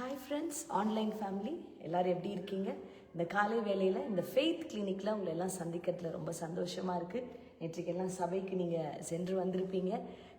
Hi friends online family எல்லாரும் எப்படி இருக்கீங்க? இந்த காலை வேலையில் இந்த ஃபெய்த் கிளினிக்கில் உங்களை எல்லாம் சந்திக்கிறதுல ரொம்ப சந்தோஷமாக இருக்குது நேற்றுக்கெல்லாம் சபைக்கு நீங்கள் சென்று வந்திருப்பீங்க.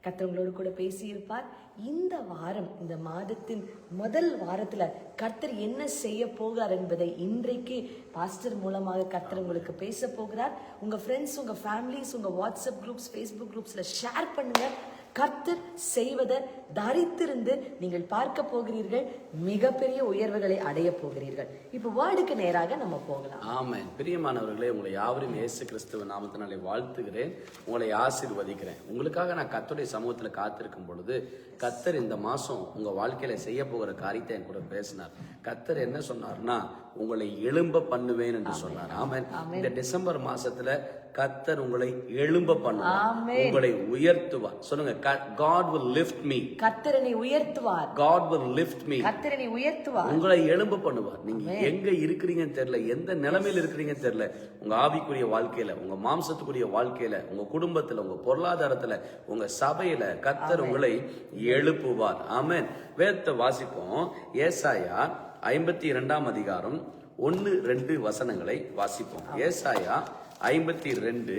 கத்தவங்களோடு கூட பேசியிருப்பார். இந்த வாரம் இந்த மாதத்தின் முதல் வாரத்தில் கர்த்தர் என்ன செய்ய போகிறார் என்பதை இன்றைக்கு பாஸ்டர் மூலமாக கர்த்தர் உங்களுக்கு பேச போகிறார். உங்கள் ஃப்ரெண்ட்ஸ் உங்கள் ஃபேமிலிஸ் உங்கள் வாட்ஸ்அப் குரூப்ஸ் ஃபேஸ்புக் குரூப்ஸில் ஷேர் பண்ணுங்கள் கர்த்தர் செய்வதை தரித்திருந்து நீங்கள் பார்க்க போகிறீர்கள் மிகப்பெரிய உயர்வுகளை அடைய போகிறீர்கள். இப்போ வேர்டுக்கு நேராக நம்ம போகலாம். ஆமென். பிரியமானவர்களே உங்களை யாவரும் இயேசு கிறிஸ்துவ நாமத்தினாலே வாழ்த்துகிறேன். உங்களை ஆசீர்வதிக்கிறேன். உங்களுக்காக நான் கர்த்தருடைய சமூகத்தில் காத்திருக்கும் பொழுது கத்தர் இந்த மாசம் உங்க வாழ்க்கையில செய்ய போகிற காரியத்தை என் கூட பேசினார். கத்தர் என்ன சொன்னார்னா உங்களை எழும்ப பண்ணுவேன் என்று சொன்னார். ஆமென். இந்த டிசம்பர் மாசத்துல கத்தர் உங்களை எழும்ப பண்ணுவார். உங்களை உயர்த்துவார். சொல்லுங்க காட் will lift me. கர்த்தரனை உயர்த்துவார். God will lift me. கர்த்தரனை உயர்த்துவார். உங்களை எழும்ப பண்ணுவார். நீங்க எங்க இருக்கிறீங்கன்னு தெரியல எந்த நிலைமையில இருக்கிறீங்கன்னு தெரியல உங்க ஆவிக்குரிய வாழ்க்கையில உங்க மாம்சத்துக்குரிய வாழ்க்கையில உங்க குடும்பத்துல உங்க பொருளாதாரத்துல உங்க சபையில கத்தர் உங்களை எழுப்புவார். ஆமென். வேதத்தை வாசிப்போம். ஏசாயா ஐம்பத்தி இரண்டாம் அதிகாரம் ஒன்னு ரெண்டு வசனங்களை வாசிப்போம். ஏசாயா ஐம்பத்தி ரெண்டு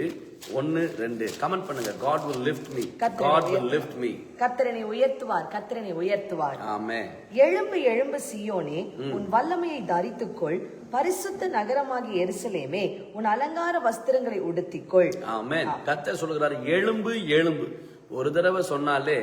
ஒன்னு ரெண்டு. கமெண்ட் பண்ணுங்க. God will lift me. God will lift me. கர்த்தரனை உயர்த்துவார். கர்த்தரனை உயர்த்துவார். ஆமென். எழும்பு எழும்பு சியோனே உன் வல்லமையை தரித்துக்கொள். பரிசுத்த நகரமாகிய எருசலேமே உன் அலங்கார வஸ்திரங்களை உடுத்திக்கொள். ஆமென். கர்த்தர் சொல்லுகிறார் எழும்பு எழும்பு. ஒரு தடவை சொன்னாலே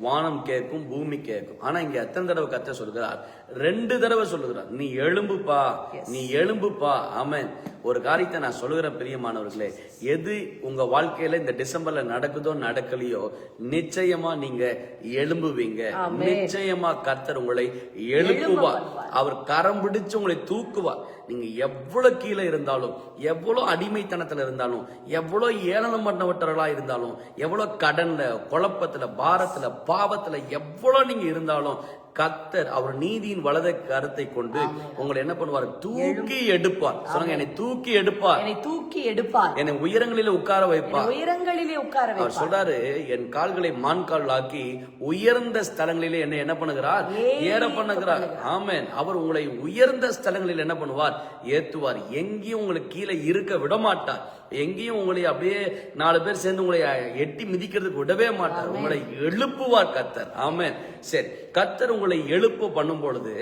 வானம் கேட்கும் பூமி கேட்கும். ஆனா இங்க எத்தனை தடவை கர்த்தர் சொல்லுகிறார்? ரெண்டு தடவை சொல்லுகிறார். நீ எழும்புப்பா. நீ எழும்புப்பா. ஆமென். ஒரு காரியத்தை நான் சொல்லுகிறேன் பிரியமானவர்களே. எது உங்க வாழ்க்கையில இந்த டிசம்பர்ல நடக்குதோ நடக்கலையோ நிச்சயமா நீங்க எழும்புவீங்க. நிச்சயமா கர்த்தர் உங்களை எழுப்புவார். அவர் கரம் பிடிச்சு உங்களை தூக்குவார். நீங்க எவ்வளவு கீழே இருந்தாலும் எவ்வளவு அடிமைத்தனத்துல இருந்தாலும் எவ்வளவு ஏளனம் பண்ணவற்றவர்களா இருந்தாலும் எவ்வளவு கடன்ல குழப்பத்துல பாரத்துல பாவத்தில் எவ்வளோ நீங்கள் இருந்தாலும் கத்தர் அவர் நீதியின் வலதை கருத்தை கொண்டு உங்களை என்ன பண்ணுவார்? தூக்கி எடுப்பார். சொல்லுங்க என்னை தூக்கி எடுப்பார். என்னை தூக்கி எடுப்பார். என்னை உயரங்களிலே உட்கார வைப்பார். உயரங்களிலே உட்கார அவர் சொல்றாரு என் கால்களை மான் கால் ஆக்கி உயர்ந்த ஸ்தலங்களிலே என்ன என்ன பண்ணுகிறார்? ஏற பண்ணுகிறார். ஆமென். அவர் உங்களை உயர்ந்த ஸ்தலங்களில் என்ன பண்ணுவார்? ஏத்துவார் எங்கேயும் உங்களுக்கு கீழே இருக்க விட மாட்டார் எங்கேயும் உங்களை அப்படியே நாலு பேர் சேர்ந்து உங்களை எட்டி மிதிக்கிறதுக்கு விடவே மாட்டார். உங்களை எழுப்புவார் கத்தர். ஆமென். சரி கத்தர் உங்களை எழுப்பு பண்ணும் பொழுது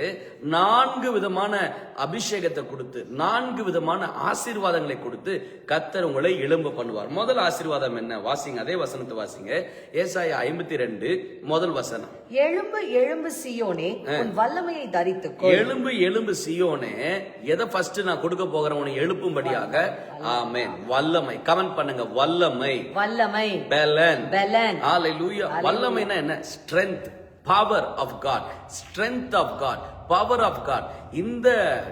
நான்கு விதமான அபிஷேகத்தை கொடுத்து நான்கு விதமான ஆசீர்வாதங்களை கொடுத்து கத்தர் உங்களை எழும்ப பண்ணுவார். முதல் ஆசீர்வாதம் என்ன? வாசிங்க அதே வசனத்தை வாசிங்க. ஏசாயா ஐம்பத்தி ரெண்டு முதல் வசனம். எழும்பு எழும்பு சியோனே வல்லமையை தரித்துக்கொள். எலும்பு எலும்பு சியோனே எதை ஃபர்ஸ்ட் நான் கொடுக்க போகிறேன் உன்னை எழுப்பும்படியாக? ஆமென். வல்லமை. கமெண்ட் பண்ணுங்க வல்லமை. வல்லமை. பெலன். பெலன். ஹalleluya வல்லமைனா என்ன? Strength power of God strength of God power of God இந்த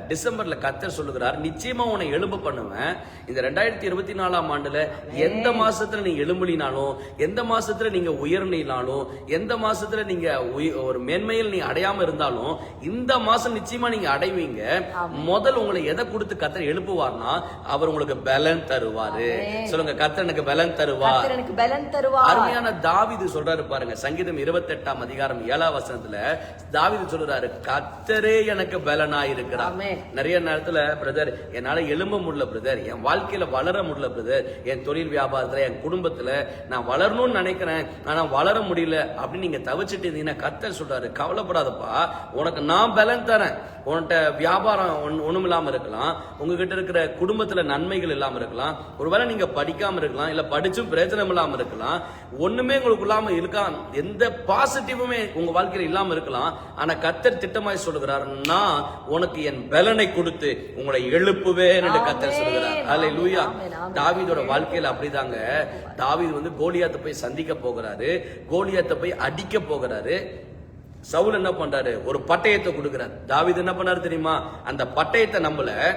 டிசம்பர்ல கத்தர் சொல்லுகிறார் நிச்சயமா உன்னை எழும்ப பண்ணுவேன். இந்த ரெண்டாயிரத்தி இருபத்தி நாலாம் ஆண்டுல எந்த மாசத்துல நீ எழும்பலினாலும் எந்த மாசத்துல நீங்க உயர்நினாலும் எந்த மாசத்துல நீங்க ஒரு மேன்மையில் நீ அடையாம இருந்தாலும் இந்த மாசம் நிச்சயமா நீங்க அடைவீங்க. முதல் உங்களை எதை கொடுத்து கத்தர் எழுப்புவார்னா அவர் உங்களுக்கு பலன் தருவாரு. சொல்லுங்க கத்தர் எனக்கு பலன் தருவார் எனக்கு பெலன் தருவார். அருமையான தாவீது சொல்றாரு பாருங்க சங்கீதம் இருபத்தி எட்டாம் அதிகாரம் ஏழாம் வசனத்துல தாவீது சொல்றாரு கத்தரே எனக்கு பலனாய் இருக்கிறார். நிறைய நேரத்துல பிரதர் என்னால எழும்ப முடியல பிரதர் என் வாழ்க்கையில வளர முடியல பிரதர் என் தொழில் வியாபாரத்துல என் குடும்பத்துல நான் வளரணும்னு நினைக்கிறேன். ஆனா வளர முடியல அப்படின்னு நீங்க தவிச்சிட்டு இருந்தீங்கன்னா கத்தர் சொல்றாரு கவலைப்படாதப்பா. உனக்கு நான் பலன் தரேன். உன்கிட்ட வியாபாரம் ஒண்ணு- ஒண்ணும் இல்லாம இருக்கலாம். உங்ககிட்ட இருக்கிற குடும்பத்துல நன்மைகள் இல்லாம இருக்கலாம். ஒருவேளை நீங்க படிக்காம இருக்கலாம் இல்ல படிச்சும் பிரயோஜனம் இல்லாம இருக்கலாம். ஒண்ணுமே உங்களுக்கு இல்லாம இருக்கலாம். எந்த பாசிட்டிவுமே உங்க வாழ்க்கையில இல்லாம இருக்கலாம். ஆனா கத்தர் திட்டமாய் சொல்லுகிறார் நான் உனக்கு என் பலனை கொடுத்து உங்களை எழுப்புவேன் என்று கத்தர் சொல்லுகிறார். அல்ல லூயா. தாவீதோட வாழ்க்கையில அப்படிதாங்க. தாவீது வந்து கோலியாத்தை போய் சந்திக்க போகிறாரு. கோலியாத்தை போய் அடிக்க போகிறாரு. சவுல் என்ன பண்றாரு? ஒரு பட்டயத்தை கொடுக்கிறார். தாவீது என்ன பண்ணாரு தெரியுமா? அந்த பட்டயத்தை நம்பல.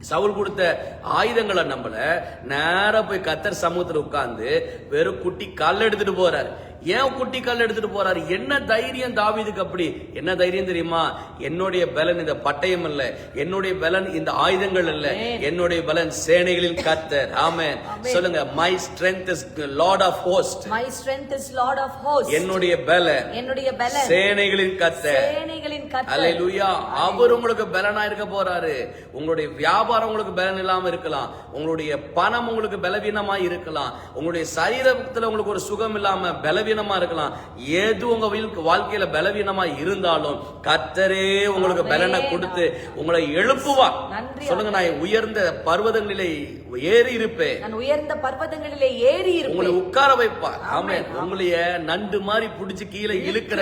சவுல் கொடுத்த ஆயுதங்களை நம்பல. நேரா போய் கத்தர் சமூகத்துல உட்கார்ந்து வெறும் குட்டி கல் எடுத்துட்டு போறாரு. ஏன் குட்டி கல் எடுத்துட்டு போறாரு? என்ன தைரியம் தாவீதுக்கு அப்படி? என்ன தைரியம் தெரியுமா? என்னுடைய பலன் இந்த பட்டயம் அல்ல. என்னுடைய பலன் இந்த ஆயுதங்கள் அல்ல. என்னுடைய பலன் சேனைகளின் கத்தர். ஆமென். சொல்லுங்க my strength is Lord of host my strength is Lord of host என்னுடைய பலன் என்னுடைய பெலன் சேனைகளின் கத்தர். சேனைகளின் கர்த்தர் அல்லேலூயா அவர் உங்களுக்கு பலனா இருக்க போறாரு. உங்களுடைய வியாபாரம் உங்களுக்கு பலன் இல்லாம இருக்கலாம். உங்களுடைய பணம் உங்களுக்கு பலவீனமா இருக்கலாம். உங்களுடைய சரீரத்துல உங்களுக்கு ஒரு சுகம் இல்லாம பலவீனமா இருக்கலாம். எது உங்க வாழ்க்கை- வாழ்க்கையில பலவீனமா இருந்தாலும் கர்த்தரே உங்களுக்கு பலனை கொடுத்து உங்களை எழுப்புவார் நன்றி சொல்லுங்க நான் உயர்ந்த பர்வதங்களிலே ஏறி இருப்பேன். நான் உயர்ந்த பர்வதங்களிலே ஏறி உங்களை இருப்பேன். உட்கார வைப்பார் ஆமென். உங்களைய நண்டு மாதிரி புடிச்சு கீழே இழுக்கிற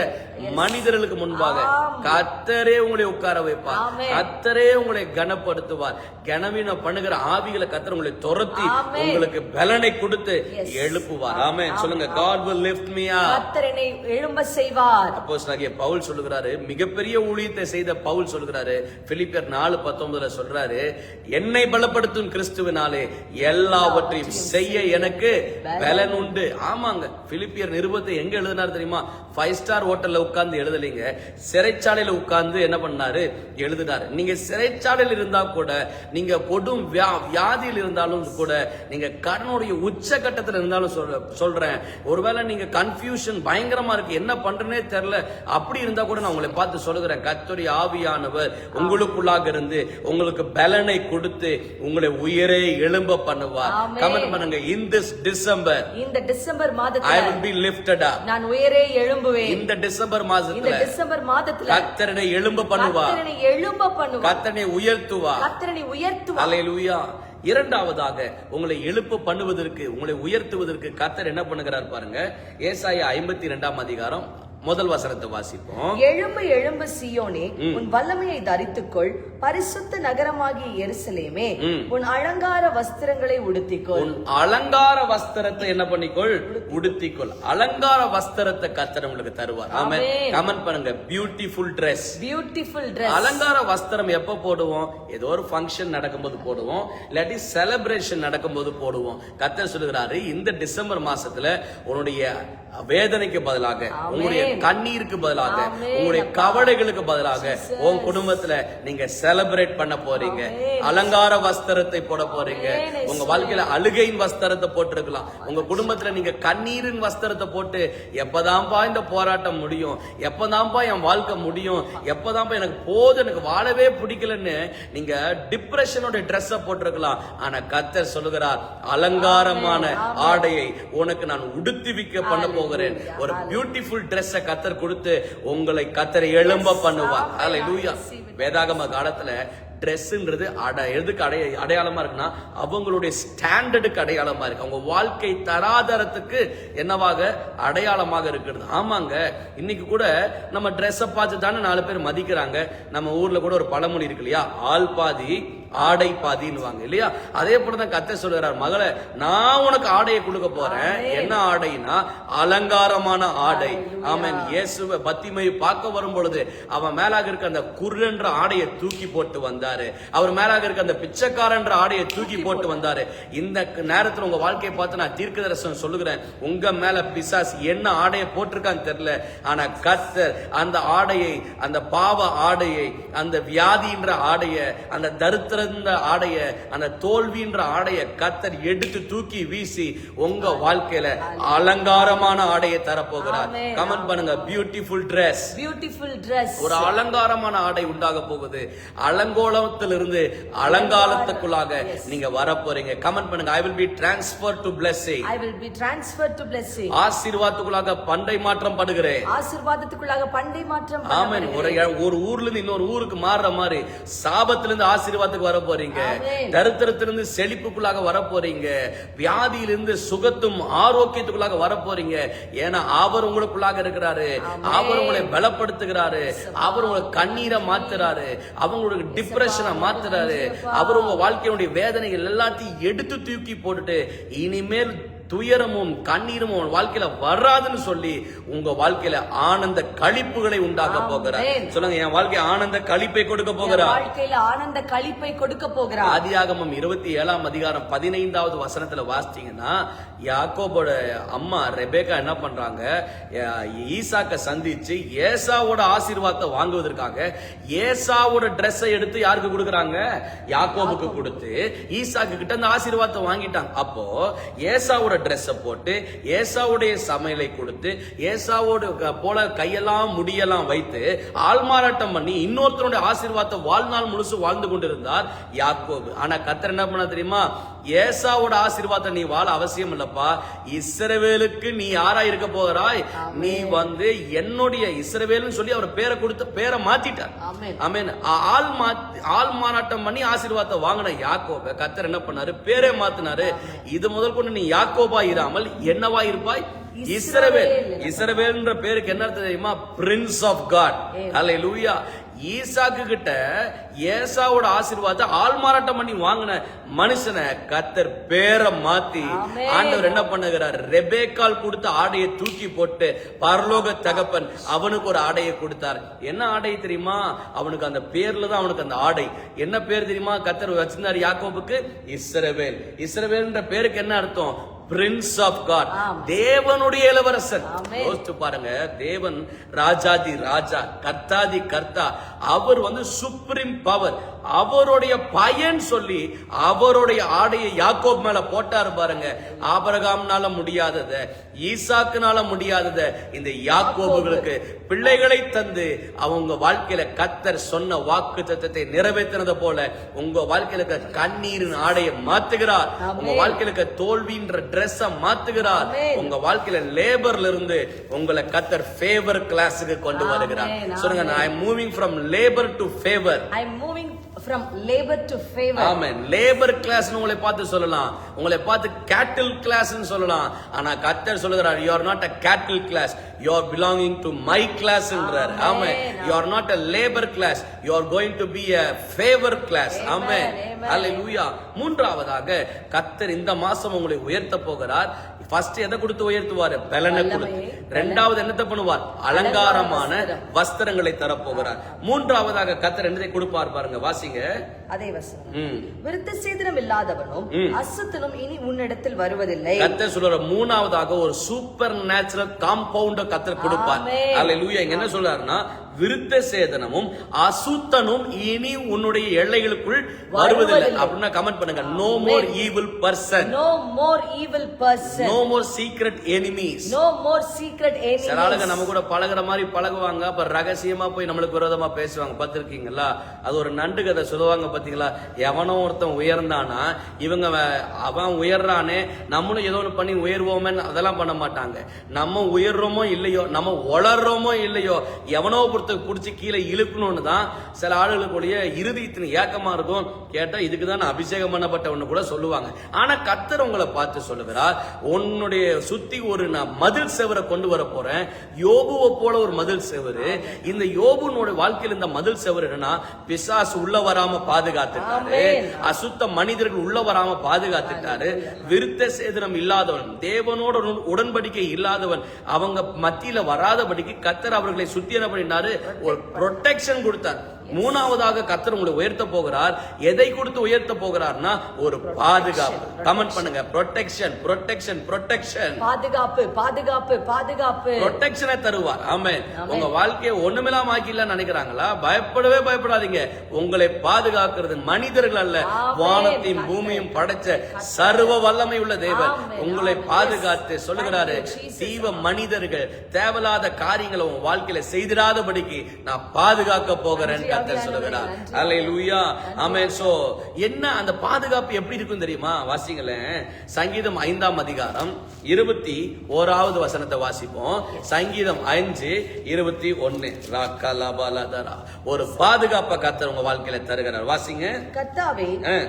மனிதர்களுக்கு முன்பாக கத்தரே உங்களை உட்கார வைப்பார் ஆமென். கத்தரே உங்களை கனப்படுத்துவார். கனவீன பண்ணுகிற ஆவிகளை கத்தர் உங்களை துரத்தி. உங்களுக்கு பலனை கொடுத்து எழுப்புவார். ஆமென். சொல்லுங்க God will lift me up கர்த்தர் என்னை எழும்ப செய்வார். அப்போஸ் பவுல் சொல்லுகிறாரு மிகப்பெரிய ஊழியத்தை செய்த பவுல் சொல்லுகிறாரு பிலிப்பியர் நாலு பத்தொன்பதுல சொல்றாரு என்னை பலப்படுத்தும் கிறிஸ்துவினாலே எல்லாவற்றையும் செய்ய எனக்கு பலன் உண்டு. ஆமாங்க பிலிப்பியர் நிருபத்தை எங்க எழுதினார் தெரியுமா? ஃபைவ் ஸ்டார் ஹோட்டல்ல உட்கார்ந்து எழுதலைங்க. சிறைச்சாலையில உட்கார்ந்து என்ன பண்ணாரு? எழுதினாரு. நீங்க சிறைச்சாலையில் இருந்தா கூட நீங்க கொடும் வியா- வியாதியில் இருந்தாலும் கூட நீங்க கடனுடைய உச்சகட்டத்தில் இருந்தாலும் சொல்ற- சொல்றேன். ஒருவேளை நீங்க கன்ஃபியூஷன் பயங்கரமா இருக்கு. என்ன பண்றேனே தெரியல. அப்படி இருந்தா கூட நான் உங்களை பார்த்து சொல்லுகிறேன். கர்த்தருடைய ஆவியானவர் உங்களுக்குள்ளாக இருந்து உங்களுக்கு பலனை கொடுத்து உங்களை உயரே எழும்ப பண்ணுவார். கமெண்ட் பண்ணுங்க. This டிசம்பர் இந்த டிசம்பர் ஐ மாதத்துல will be lifted up. நான் உயரே எழும்புவேன். இந்த டிசம்பர் இந்த மாசத்துல டிசம்பர் மாதத்துல கர்த்தரனை எழும்ப பண்ணுவார். கர்த்தரனை எழும்ப பண்ணுவார். கர்த்தனை உயர்த்துவார். கர்த்தரனை உயர்த்துவார். அல்லேலூயா இரண்டாவதாக உங்களை எழுப்பு பண்ணுவதற்கு உங்களை உயர்த்துவதற்கு கத்தர் என்ன பண்ணுகிறார் பாருங்க. ஏசாய ஐம்பத்தி ரெண்டாம் அதிகாரம் முதல் வசனத்தை வாசிப்போம். எழும்பு எழும்பு சியோனே உன் வல்லமையை தரித்துக்கொள். பரிசுத்த நகரமாகிய எருசலேமே உன் அலங்கார வஸ்திரங்களை உடுத்திக்கொள். உன் அலங்கார வஸ்திரத்தை என்ன பண்ணிக்கொள்? உடுத்திக்கொள். அலங்கார வஸ்திரத்தை கர்த்தர் உங்களுக்கு தருவார். ஆமென். கமெண்ட் பண்ணுங்க பியூட்டிஃபுல் Dress. Beautiful Dress. அலங்கார வஸ்திரம் எப்ப போடுவோம்? ஏதோ ஒரு ஃபங்க்ஷன் நடக்கும்போது போடுவோம். இல்லாட்டி செலிப்ரேஷன் நடக்கும்போது போடுவோம். கத்தர் சொல்லுகிறாரு இந்த டிசம்பர் மாசத்துல உன்னுடைய வேதனைக்கு பதிலாக உங்களுடைய கண்ணீருக்கு பதிலாக. உங்களுடைய கவலைகளுக்கு பதிலாக உன் குடும்பத்துல நீங்க செலிப்ரேட் பண்ண போறீங்க. அலங்கார வஸ்திரத்தை போட போறீங்க. உங்க வாழ்க்கையில அழுகையின் வஸ்திரத்தை போட்டிருக்கலாம். உங்க குடும்பத்துல நீங்க கண்ணீரின் வஸ்திரத்தை போட்டு எப்பதான்ப்பா இந்த போராட்டம் முடியும்? எப்பதான்ப்பா என் வாழ்க்கை முடியும்? எப்பதான்ப்பா எனக்கு போதும்? எனக்கு வாழவே பிடிக்கலன்னு நீங்க டிப்ரெஷனோட ட்ரெஸ்ஸ போட்டிருக்கலாம். ஆனா கத்தர் சொல்லுகிறார் அலங்காரமான ஆடையை உனக்கு நான் உடுத்திவிக்க பண்ண போகிறேன். ஒரு பியூட்டிஃபுல் ட்ரெஸ்ஸ கத்தர் கொடுத்து உங்களை கத்தர் எழும்ப பண்ணுவார். அல்லேலூயா வேதாகம காலத்துல ட்ரெஸ்ன்றது அட எதுக்கு அடைய அடையாளமா இருக்குன்னா அவங்களுடைய ஸ்டாண்டர்டுக்கு அடையாளமா இருக்கு. அவங்க வாழ்க்கை தராதரத்துக்கு என்னவாக அடையாளமாக இருக்கிறது. ஆமாங்க இன்னைக்கு கூட நம்ம ட்ரெஸ்ஸை பார்த்து தானே நாலு பேர் மதிக்கிறாங்க. நம்ம ஊர்ல கூட ஒரு பழமொழி இருக்கு இல்லையா? ஆள் பாதி ஆடை பாதின்னுவாங்க இல்லையா? அதே போல தான் கத்த சொல்லுகிறார் மகளே நான் உனக்கு ஆடையை கொடுக்க போறேன். என்ன ஆடைனா அலங்காரமான ஆடை. ஆமென். இயேசுவை பத்திமை பார்க்க வரும் பொழுது அவன் மேலாக இருக்க அந்த குருன்ற ஆடையை தூக்கி போட்டு வந்தாரு. அவர் மேலாக இருக்க அந்த பிச்சைக்காரன்ற ஆடையை தூக்கி போட்டு வந்தாரு. இந்த நேரத்துல உங்க வாழ்க்கையை பார்த்து நான் தீர்க்க தரிசனம் சொல்லுகிறேன். உங்க மேல பிசாஸ் என்ன ஆடையை போட்டிருக்கான்னு தெரியல. ஆனா கர்த்தர் அந்த ஆடையை அந்த பாவ ஆடையை அந்த வியாதின்ற ஆடைய அந்த தரித்திரந்த ஆடைய அந்த தோல்வின்ற ஆடைய கர்த்தர் எடுத்து தூக்கி வீசி உங்க வாழ்க்கையில அலங்காரமான ஆடையை தரப்போகிறார். கமெண்ட் பண்ணுங்க. Beautiful Dress. Beautiful Dress. ஒரு அலங்காரமான ஆடை உண்டாக போகுது. அலங்கோலத்திலிருந்து அலங்காலத்துக்குள்ளாக நீங்க வர போறீங்க கமெண்ட் பண்ணுங்க. I will be transfer to blessing. I will be transferred to blessing. ஆசீர்வாதத்துக்குள்ளாக பண்டை மாற்றம் படுகிறேன். ஆசீர்வாதத்துக்குள்ளாக பண்டை மாற்றம் ஆமென் ஒரு ஒரு ஊர்ல இருந்து இன்னொரு ஊருக்கு மாறுற மாதிரி சாபத்துல இருந்து ஆசீர்வாதத்துக்கு வர போறீங்க. தரித்திரத்திலிருந்து செழிப்புக்குள்ளாக வர போறீங்க வியாதியிலிருந்து சுகத்தும் ஆரோக்கியத்துக்குள்ளாக வர போறீங்க ஏன்னா அவர் உங்களுக்குள்ளாக இருக்கிறாரு. அவர் உங்களை பலப்படுத்துகிறாரு. அவர் உங்களை கண்ணீரை மாத்துறாரு. அவங்களுக்கு டிப்ரெஷனை மாத்துறாரு. அவர் உங்க வாழ்க்கையினுடைய வேதனைகள் எல்லாத்தையும் எடுத்து தூக்கி போட்டுட்டு இனிமேல் துயரமும் கண்ணீரும் உன் வாழ்க்கையில வராதுன்னு சொல்லி உங்க வாழ்க்கையில ஆனந்த கழிப்புகளை உண்டாக்க போகிறார். சொல்லுங்க என் வாழ்க்கை ஆனந்த கழிப்பை கொடுக்க போகிறார் வாழ்க்கையில ஆனந்த களிப்பை கொடுக்க போகிறார் ஆதியாகமம் இருபத்தி ஏழாம் அதிகாரம் பதினைந்தாவது வசனத்துல வாசிச்சீங்கன்னா யாக்கோபோட அம்மா ரெபேக்கா என்ன பண்றாங்க? ஈசாக்க சந்திச்சு ஏசாவோட ஆசீர்வாதத்தை வாங்குவதற்காக ஏசாவோட ட்ரெஸ்ஸை எடுத்து யாருக்கு கொடுக்கறாங்க? யாக்கோபுக்கு கொடுத்து ஈசாக்கு கிட்ட அந்த ஆசீர்வாதத்தை வாங்கிட்டாங்க. அப்போ ஏசாவோட ட்ரெஸ்ஸை போட்டு ஏசாவுடைய சமையலை கொடுத்து ஏசாவோடு க- போல கையெல்லாம் முடியெல்லாம் வைத்து ஆள்மாறாட்டம் பண்ணி இன்னொருத்தருடைய ஆசீர்வாதத்தை வாழ்நாள் முழுசு வாழ்ந்து கொண்டிருந்தார் யாக்கோபு. ஆனா கத்தர் என்ன பண்ண தெரியுமா? ஏசாவோட ஆசீர்வாதத்தை நீ வாழ அவசியம் இல்லப்பா இஸ்ரவேலுக்கு நீ யாரா இருக்க போகிறாய். நீ வந்து என்னுடைய இஸ்ரவேல்னு சொல்லி அவர் பேரை கொடுத்து பேரை மாத்திட்டார். ஆமென். ஆள் மாத்தி ஆள் மாறாட்டம் பண்ணி ஆசீர்வாதத்தை வாங்கின யாக்கோப கத்தர் என்ன பண்ணாரு? பேரே மாத்தினாரு. இது முதல் கொண்டு நீ யாக்கோபா இராமல் என்னவா இருப்பாய்? இஸ்ரவேல். இஸ்ரவேல்ன்ற பேருக்கு என்ன அர்த்தம் தெரியுமா? பிரின்ஸ் ஆஃப் காட் அல்லேலூயா ஈசாக்கு கிட்ட ஏசாவோட ஆசீர்வாதத்தை ஆள் மாறாட்டம் பண்ணி வாங்கின மனுஷனை கத்தர் பேரை மாத்தி. ஆண்டவர் என்ன பண்ணுகிறார்? ரெபேக்கால் கொடுத்த ஆடையை தூக்கி போட்டு பரலோக தகப்பன் அவனுக்கு ஒரு ஆடையை கொடுத்தார். என்ன ஆடை தெரியுமா? அவனுக்கு அந்த பேர்ல தான் அவனுக்கு அந்த ஆடை. என்ன பேர் தெரியுமா? கத்தர் வச்சிருந்தார் யாக்கோபுக்கு? இஸ்ரவேல். இஸ்ரவேல்ன்ற பேருக்கு என்ன அர்த்தம்? Prince of God. தேவனுடைய இளவரசன். யோசிச்சு பாருங்க. தேவன் ராஜாதி ராஜா கர்த்தாதி கர்த்தா அவர் வந்து சுப்ரீம் பவர் அவருடைய பயன் சொல்லி அவருடைய ஆடையை யாக்கோப் மேல போட்டாரு பாருங்க. ஆபரகாம்னால முடியாதத ஈசாக்குனால முடியாதத இந்த யாக்கோபுகளுக்கு பிள்ளைகளை தந்து அவங்க வாழ்க்கையில கத்தர் சொன்ன வாக்கு தத்தத்தை நிறைவேற்றினது போல உங்க வாழ்க்கையில கண்ணீரின் ஆடையை மாத்துகிறார். உங்க. வாழ்க்கையில தோல்வின்ற ட்ரெஸ்ஸ மாத்துகிறார். உங்க வாழ்க்கையில லேபர்ல இருந்து உங்களை கத்தர் ஃபேவர் கிளாஸுக்கு கொண்டு வருகிறார். சொல்லுங்க நான் moving from labour to favour I am moving from labour to favour amen labour class உங்களை பார்த்து சொல்லலாம். உங்களை பார்த்து கேட்டில் கிளாஸ்னு சொல்லலாம். ஆனா கத்தர் சொல்லுகிறார் you are not a cattle class you are belonging to my கிளாஸ்ன்றார் amen you are not a labour class you are going to be a favour class amen amen. அல்லேலூயா மூன்றாவதாக கத்தர் இந்த மாசம் உங்களை உயர்த்த போகிறார். ஃபர்ஸ்ட் எதை கொடுத்து உயர்த்துவார்? பலனை கொடுத்து. ரெண்டாவது என்னத்தை பண்ணுவார்? அலங்காரமான வஸ்திரங்களை தரப்போகிறார். மூன்றாவதாக கத்தர் என்னதை கொடுப்பார் பாருங்க வாசிங்க. அதே வசனம் விருத்த சேதனம் இல்லாதவனும் அசுத்தனும் இனி உன்னிடத்தில் வருவதில்லை. கத்தர் சொல்ற மூணாவதாக ஒரு சூப்பர் நேச்சுரல் காம்பவுண்ட கத்தர் கொடுப்பார். அல்லேலூயா இங்க என்ன சொல்றாருன்னா விருத்த சேதனமும் அசுத்தனும் இனி உன்னுடைய எல்லைகளுக்குள் வருவதில்லை. அப்படின்னா கமெண்ட் பண்ணுங்க. No more evil person no more evil person no more secret enemies no more secret சில ஆளுங்க நம்ம கூட பழகுற மாதிரி பழகுவாங்க. அப்ப ரகசியமா போய் நம்மளுக்கு விரோதமா பேசுவாங்க. பார்த்திருக்கீங்களா? அது ஒரு நண்டு கதை சொல்லுவாங்க பாத்தீங்களா எவனோ ஒருத்தன் உயர்ந்தானா இவங்க அவன் உயர்றானே நம்மளும் ஏதோ ஒன்று பண்ணி உயர்வோமேன்னு அதெல்லாம் பண்ண மாட்டாங்க. நம்ம உயர்றோமோ இல்லையோ நம்ம வளர்றோமோ இல்லையோ எவனோ பொறுத்த பிடிச்சி கீழே இழுக்கணும்னு தான் சில ஆளுகளுக்குடைய இறுதியத்தின் ஏக்கமா இருக்கும். கேட்டா இதுக்கு தான் நான் அபிஷேகம் பண்ணப்பட்டவன்னு கூட சொல்லுவாங்க. ஆனா கத்தர் உங்களை பார்த்து சொல்லுகிறார் உன்னுடைய சுத்தி ஒரு நான் மதில் செவரை கொண்டு வர போறேன். யோபுவை போல ஒரு மதில் செவரு இந்த யோபுனுடைய வாழ்க்கையில் இந்த மதில் செவரு என்னன்னா பிசாசு உள்ள வராம பாதுகாத்துட்டாரு. அசுத்த மனிதர்கள் உள்ள வராம பாதுகாத்துட்டாரு. விருத்த சேதனம் இல்லாதவன் தேவனோட உடன்- உடன்படிக்கை இல்லாதவன் அவங்க மத்தியில வராதபடிக்கு கத்தர் அவர்களை சுத்தி என்ன பண்ணினாரு ஒரு ப்ரொடெக்ஷன் கொடுத்தார். மூணாவதாக கத்தர் உங்களை உயர்த்த போகிறார். எதை கொடுத்து உயர்த்த போகிறார்னா ஒரு பாதுகாப்பு. கமெண்ட் பண்ணுங்க. ப்ரொடெக்ஷன் ப்ரொடெக்ஷன் ப்ரொடெக்ஷன் பாதுகாப்பு பாதுகாப்பு பாதுகாப்பு. ப்ரொடெக்ஷனை தருவார். ஆமென் உங்க வாழ்க்கையை ஒண்ணுமில்லாம ஆக்கிடலாம் நினைக்கிறாங்களா? பயப்படவே பயப்படாதீங்க. உங்களை பாதுகாக்கிறது மனிதர்கள் அல்ல. வானத்தையும் பூமியும் படைச்ச சர்வ வல்லமை உள்ள தேவன். உங்களை. பாதுகாத்து. சொல்லுகிறாரு. தீவ மனிதர்கள் தேவையில்லாத காரியங்களை உங்க வாழ்க்கையில செய்திடாதபடிக்கு நான் பாதுகாக்க போகிறேன். கத்தர் சொல்லுகிறார். அல்லேலூயா ஆமென் சோ என்ன அந்த பாதுகாப்பு எப்படி இருக்கும் தெரியுமா? வாசிங்களேன். சங்கீதம் ஐந்தாம் அதிகாரம் இருபத்தி ஓராவது வசனத்தை வாசிப்போம். சங்கீதம் அஞ்சு இருபத்தி ஒன்னு. ராக்கலபலதரா ஒரு பாதுகாப்ப கத்தர் உங்க வாழ்க்கையில தருகிறார். வாசிங்க.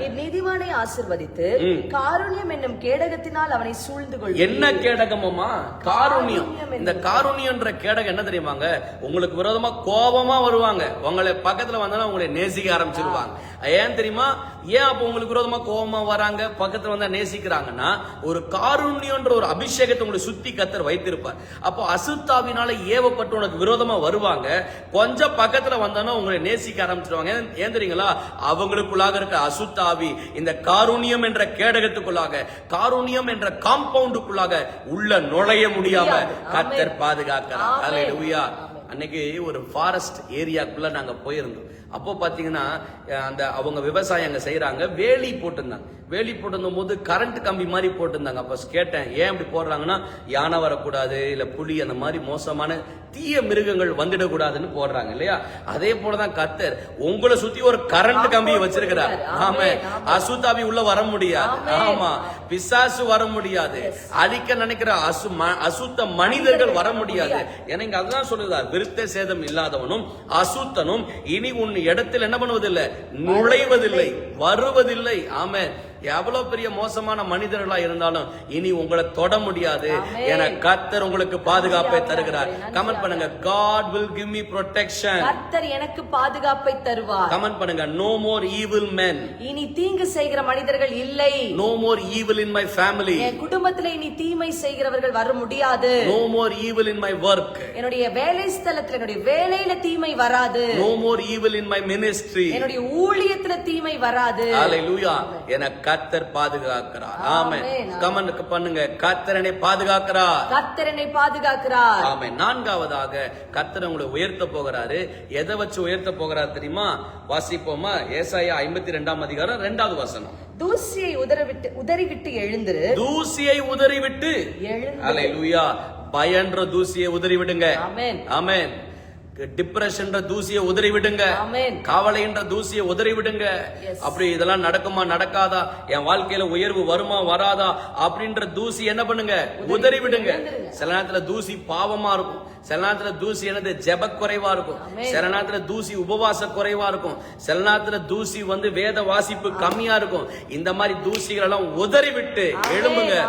என் நீதிமானை ஆசிர்வதித்து. காருண்யம் என்னும் கேடகத்தினால் அவனை சூழ்ந்து கொள் என்ன காருண்யம். காருண்யம் இந்த காருண்யம்ன்ற கேடகம் என்ன தெரியுமாங்க? உங்களுக்கு விரோதமா கோபமா வருவாங்க. உங்களை பக்கத்துல வந்தாலும் உங்களை நேசிக்க ஆரம்பிச்சிருவாங்க. ஏன் தெரியுமா? ஏன் அப்ப உங்களுக்கு விரோதமா கோபமா வராங்க? பக்கத்துல வந்தா நேசிக்கிறாங்கன்னா ஒரு காருண்யம்ன்ற ஒரு அபிஷேகத்தை உங்களை சுத்தி கத்தர் வைத்திருப்பார். அப்போ அசுத்தாவினால ஏவப்பட்டு உனக்கு விரோதமா வருவாங்க. கொஞ்சம் பக்கத்துல வந்தாலும் உங்களை நேசிக்க ஆரம்பிச்சிருவாங்க. ஏன் தெரியுங்களா? அவங்களுக்குள்ளாக இருக்க அசுத்தாவி இந்த காருண்யம் என்ற கேடகத்துக்குள்ளாக காருண்யம் என்ற காம்பவுண்டுக்குள்ளாக உள்ள நுழைய முடியாம. கத்தர். பாதுகாக்கிறார். அன்னைக்கு ஒரு ஃபாரஸ்ட் ஏரியாக்குள்ள நாங்க போயிருந்தோம். அப்போ பாத்தீங்கன்னா அஹ், அந்த அவங்க விவசாயம் அங்க செய்யறாங்க வேலி போட்டிருந்தாங்க. வேலி போட்டிருந்த போது கரண்ட் கம்பி மாதிரி போட்டிருந்தாங்க. அப்ப கேட்டேன் ஏன் இப்படி போடுறாங்கன்னா யானை வரக்கூடாது இல்ல புலி அந்த மாதிரி மோசமான தீய மிருகங்கள் வந்துடக்கூடாதுன்னு போடுறாங்க இல்லையா? அதே போலதான் கர்த்தர் உங்களை சுத்தி ஒரு கரண்ட் கம்பியை வச்சிருக்கிறார். ஆமா அசுத்தாவி உள்ள வர முடியாது. ஆமா. பிசாசு வர முடியாது. அழிக்க நினைக்கிற அசு ம- அசுத்த மனிதர்கள் வர முடியாது. ஏன்னா இங்க அதுதான் சொல்லுதா? விருத்த சேதம் இல்லாதவனும் அசுத்தனும் இனி உன் இடத்தில் என்ன பண்ணுவதில்லை? நுழைவதில்லை. வருவதில்லை. ஆமே எவ்வளவு பெரிய மோசமான மனிதர்களா இருந்தாலும் இனி உங்களை தொட முடியாது. என கர்த்தர் உங்களுக்கு பாதுகாப்பை தருகிறார். கமெண்ட் பண்ணுங்க. God will give me protection கர்த்தர் எனக்கு பாதுகாப்பை தருவார். கமெண்ட் பண்ணுங்க. No more evil men. இனி தீங்கு செய்கிற மனிதர்கள் இல்லை. No more evil in my family என் குடும்பத்துல இனி தீமை செய்கிறவர்கள் வர முடியாது. No more evil in my work என்னுடைய வேலை ஸ்தலத்துல என்னுடைய வேலையில தீமை வராது. No more evil in my ministry என்னுடைய ஊழியத்துல தீமை வராது. ஹalleluya என கர்த்தர் பாதுகாக்கிறார். ஆமென். ஆமென். கமெண்ட் பண்ணுங்க. கர்த்தர் என்னை பாதுகாக்கிறார். கர்த்தர் என்னை பாதுகாக்கிறார். ஆமென். நான்காவதாக கர்த்தர் உங்களை உயர்த்த போகிறாரு. எதை வச்சு உயர்த்த போகிறார் தெரியுமா? வாசிப்போமா? ஏசாயா ஐம்பத்தி ரெண்டாம் அதிகாரம் ரெண்டாவது வசனம். தூசியை உதறிவிட்டு உதறிவிட்டு எழுந்திரு. தூசியை உதறிவிட்டு. எழுந்து. ஹalleluya பயன்ற தூசியை உதறி விடுங்க ஆமென். ஆமென். டிப்ரெஷன்ற தூசியை உதறி விடுங்க ஆமென் கவலைன்ற தூசியை உதறி விடுங்க. அப்படி இதெல்லாம் நடக்குமா நடக்காதா? என் வாழ்க்கையில உயர்வு வருமா வராதா? அப்படின்ற தூசி என்ன பண்ணுங்க? உதறி விடுங்க சில நேரத்துல தூசி பாவமா இருக்கும். சில நேரத்துல தூசி என்னது? ஜெப குறைவா இருக்கும். சில நேரத்துல தூசி உபவாச குறைவா இருக்கும். சில நேரத்துல தூசி வந்து வேத வாசிப்பு கம்மியா இருக்கும். இந்த மாதிரி தூசிகள் எல்லாம் உதறி விட்டு எழும்புங்க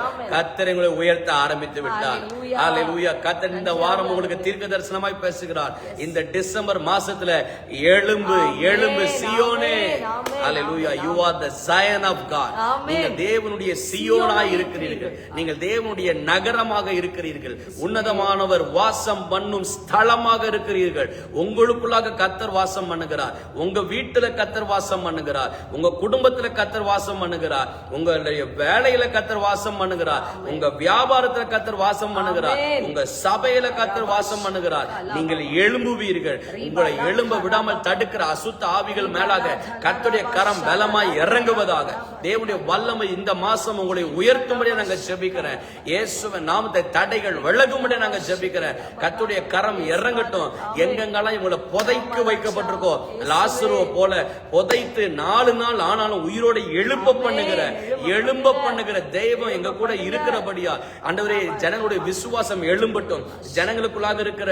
உங்களை உயர்த்த ஆரம்பித்து விட்டார். Hallelujah. ஹalleluya. கர்த்தர் இந்த வாரம் உங்களுக்கு தீர்க்க தரிசனமாய் பேசுகிறார். இந்த டிசம்பர் மாசத்துல எழும்பு எழும்பு சியோனே. ஹalleluya. you are the zion of god. ஆமென். நீங்க தேவனுடைய சியோனாய் இருக்கிறீர்கள். நீங்கள் தேவனுடைய நகரமாக இருக்கிறீர்கள். உன்னதமானவர் வாசம் பண்ணும் ஸ்தலமாக இருக்கிறீர்கள். உங்களுக்குள்ளாக கத்தர் வாசம் பண்ணுகிறார். உங்க வீட்டுல கத்தர் வாசம் பண்ணுகிறார். உங்க குடும்பத்துல கத்தர் வாசம் பண்ணுகிறார். உங்களுடைய வேலையில கத்தர் வாசம் பண்ணுகிறார். உங்க வியாபாரத்துல கத்தர் வாசம் பண்ணுகிறார். உங்க சபையில கத்தர் வாசம் பண்ணுகிறார். நீங்கள் எழும்புவீர்கள். உங்களை எழும்ப விடாமல் தடுக்கிற அசுத்த ஆவிகள் மேலாக கர்த்தருடைய கரம் பலமாய் இறங்குவதாக. தேவனுடைய வல்லமை இந்த மாசம் உங்களை உயர்த்தும்படியா நாங்க ஜெபிக்கிறேன். இயேசுவின் நாமத்தை தடைகள் விலகும்படியா நாங்க ஜெபிக்கிறேன். கத்துடைய கரம் இறங்கட்டும். எங்கெங்கெல்லாம் இவங்களை புதைக்கு வைக்கப்பட்டிருக்கோ லாசுரோ போல புதைத்து நாலு நாள் ஆனாலும் உயிரோட எழுப்ப பண்ணுகிற எழும்ப பண்ணுகிற தெய்வம் எங்க கூட இருக்கிறபடியா அண்டவரே ஜனங்களுடைய விசுவாசம் எழும்பட்டும். ஜனங்களுக்குள்ளாக இருக்கிற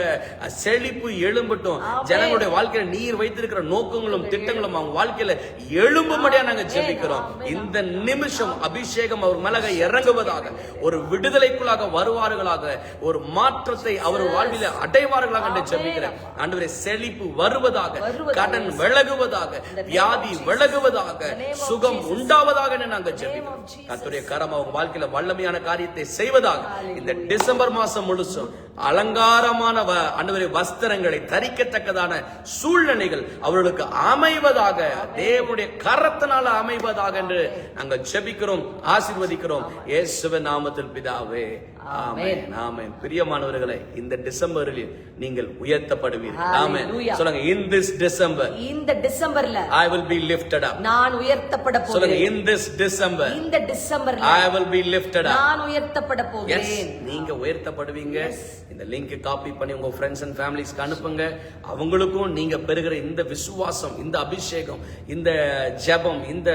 செழிப்பு எழும்பட்டும். ஜனங்களுடைய வாழ்க்கையில நீர் வைத்திருக்கிற நோக்கங்களும் திட்டங்களும் அவங்க வாழ்க்கையில எழும்பும்படியா நாங்க ஜெபிக்கிறோம். இந்த நிமிஷம் அபிஷேகம் அவர் மேலாக இறங்குவதாக ஒரு விடுதலைக்குள்ளாக வருவார்களாக ஒரு மாற்றத்தை அவர் வாழ்வில அடைவார்களாக என்று ஜெபிக்கிறேன். ஆண்டவரே செழிப்பு வருவதாக. கடன் விலகுவதாக வியாதி விலகுவதாக சுகம் உண்டாவதாக நாங்க ஜெபிக்கிறோம். கர்த்தருடைய கரம் அவங்க வாழ்க்கையில வல்லமையான காரியத்தை செய்வதாக இந்த டிசம்பர் மாசம் முழுசும் அலங்காரமான ஆண்டவரே வஸ்திரங்களை தரிக்கத்தக்கதான சூழ்நிலைகள் அவர்களுக்கு அமைவதாக தேவனுடைய கரத்தினால அமைவதாக என்று நாங்கள் ஜெபிக்கிறோம் ஆசீர்வதிக்கிறோம். இயேசுவின் நாமத்தில் பிதாவே ஆமென் ஆமென். பிரியமானவர்களே இந்த டிசம்பரில் நீங்கள் உயர்த்தப்படுவீர்கள் ஆமென். சொல்லுங்க இன் திஸ் டிசம்பர் இந்த டிசம்பர்ல I will be lifted up நான் உயர்த்தப்பட சொல்லுங்க போகிறேன் இன் திஸ் டிசம்பர் இந்த டிசம்பர்ல I will be lifted up நான் உயர்த்தப்பட போகிறேன். நீங்க உயர்த்தப்படுவீங்க. இந்த லிங்க் காப்பி பண்ணி உங்க ஃப்ரெண்ட்ஸ் அண்ட் ஃபேமிலிஸ்க்கு அனுப்புங்க. அவங்களுக்கும் நீங்க பெறுகிற இந்த விசுவாசம் இந்த அபிஷேகம் இந்த ஜெபம் இந்த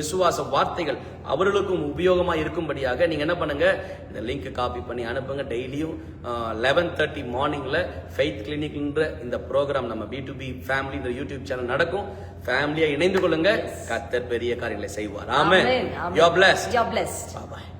விசுவாச வார்த்தைகள் அவர்களுக்கும் உபயோகமா இருக்கும்படியாக நீங்க என்ன பண்ணுங்க? இந்த லிங்க் காப்பி பண்ணி அனுப்புங்க. டெய்லியும் லெவன் தேர்ட்டி மார்னிங்ல ஃபெய்த் கிளினிக்ன்ற இந்த ப்ரோக்ராம் நம்ம பி டு பி ஃபேமிலி இந்த யூடியூப் சேனல் நடக்கும். ஃபேமிலியா இணைந்து கொள்ளுங்க. கத்தர் பெரிய காரியங்களை செய்வார். Amen. You You are blessed. Bye